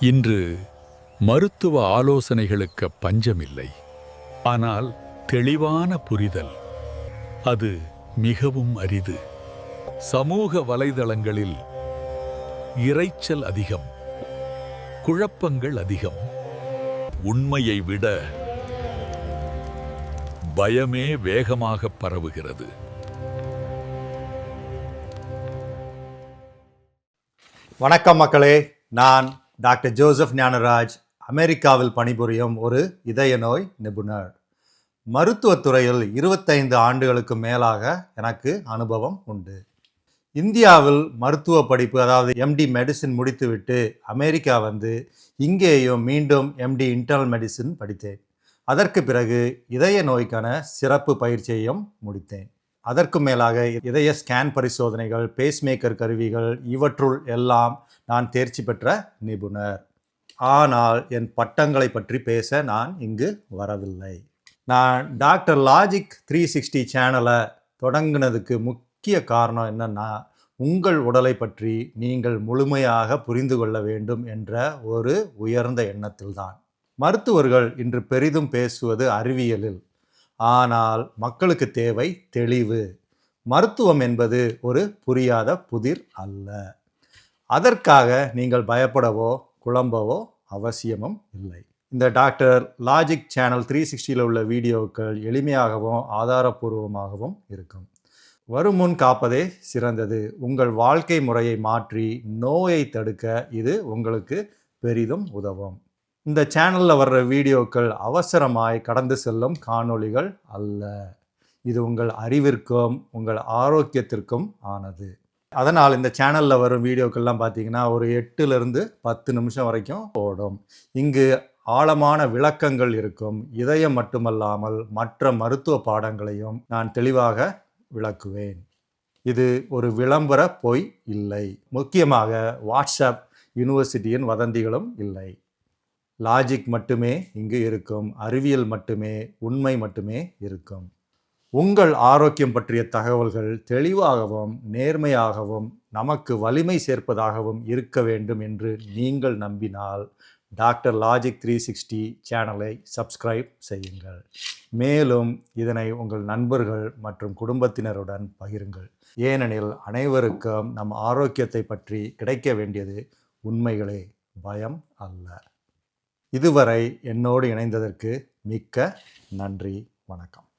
இன்று மருத்துவ ஆலோசனைகளுக்கு பஞ்சமில்லை. ஆனால் தெளிவான புரிதல். அது மிகவும் அரிது. சமூக வலைதளங்களில் இரைச்சல் அதிகம். குழப்பங்கள் அதிகம். உண்மையை விட பயமே வேகமாக பரவுகிறது. வணக்கம் மக்களே. நான் டாக்டர் ஜோசப் ஞானராஜ் அமெரிக்காவில் பணிபுரியும் ஒரு இதய நோய் நிபுணர். மருத்துவத்துறையில் இருபத்தைந்து ஆண்டுகளுக்கு மேலாக எனக்கு அனுபவம் உண்டு. இந்தியாவில் மருத்துவ படிப்பு அதாவது எம்டி மெடிசின் முடித்துவிட்டு அமெரிக்கா வந்து இங்கேயும் மீண்டும் எம்டி இன்டர்னல் மெடிசின் படித்தேன். அதற்கு பிறகு இதய நோய்க்கான சிறப்பு பயிற்சியையும் முடித்தேன். அதற்கு மேலாக இதய ஸ்கேன் பரிசோதனைகள் பேஸ்மேக்கர் கருவிகள் இவற்றுள் எல்லாம் நான் தேர்ச்சி பெற்ற நிபுணர். ஆனால் என் பட்டங்களை பற்றி பேச நான் இங்கு வரவில்லை. நான் டாக்டர் லாஜிக் த்ரீ சிக்ஸ்டி சேனலை தொடங்கினதுக்கு முக்கிய காரணம் என்னன்னா உங்கள் உடலை பற்றி நீங்கள் முழுமையாக புரிந்து கொள்ள வேண்டும் என்ற ஒரு உயர்ந்த எண்ணத்தில்தான். மருத்துவர்கள் இன்று பெரிதும் பேசுவது அறிவியலில். ஆனால் மக்களுக்கு தேவை தெளிவு. மருத்துவம் என்பது ஒரு புரியாத புதிர் அல்ல. அதற்காக நீங்கள் பயப்படவோ குழம்பவோ அவசியமும் இல்லை. இந்த டாக்டர் லாஜிக் சேனல் த்ரீ சிக்ஸ்டியில் உள்ள வீடியோக்கள் எளிமையாகவும் ஆதாரபூர்வமாகவும் இருக்கும். வருமுன் காப்பதே சிறந்தது. உங்கள் வாழ்க்கை முறையை மாற்றி நோயை தடுக்க இது உங்களுக்கு பெரிதும் உதவும். இந்த சேனலில் வர்ற வீடியோக்கள் அவசரமாய் கடந்து செல்லும் காணொளிகள் அல்ல. இது உங்கள் அறிவிற்கும் உங்கள் ஆரோக்கியத்திற்கும் ஆனது. அதனால் இந்த சேனலில் வரும் வீடியோக்கள்லாம் பார்த்தீங்கன்னா ஒரு எட்டுலேருந்து பத்து நிமிஷம் வரைக்கும் ஓடும். இங்கு ஆழமான விளக்கங்கள் இருக்கும். இதயம் மட்டுமல்லாமல் மற்ற மருத்துவ பாடங்களையும் நான் தெளிவாக விளக்குவேன். இது ஒரு விளம்பர பொய் இல்லை. முக்கியமாக வாட்ஸ்அப் யூனிவர்சிட்டியின் வதந்திகளும் இல்லை. லாஜிக் மட்டுமே இங்கு இருக்கும் அறிவியல் மட்டுமே உண்மை மட்டுமே இருக்கும். உங்கள் ஆரோக்கியம் பற்றிய தகவல்கள் தெளிவாகவும் நேர்மையாகவும் நமக்கு வலிமை சேர்ப்பதாகவும் இருக்க வேண்டும் என்று நீங்கள் நம்பினால் டாக்டர் லாஜிக் த்ரீ சிக்ஸ்டி சேனலை சப்ஸ்கிரைப் செய்யுங்கள். மேலும் இதனை உங்கள் நண்பர்கள் மற்றும் குடும்பத்தினருடன் பகிருங்கள். ஏனெனில் அனைவருக்கும் நம் ஆரோக்கியத்தை பற்றி கிடைக்க வேண்டியது உண்மைகளே பயம் அல்ல. இதுவரை என்னோடு இணைந்ததற்கு மிக்க நன்றி வணக்கம்.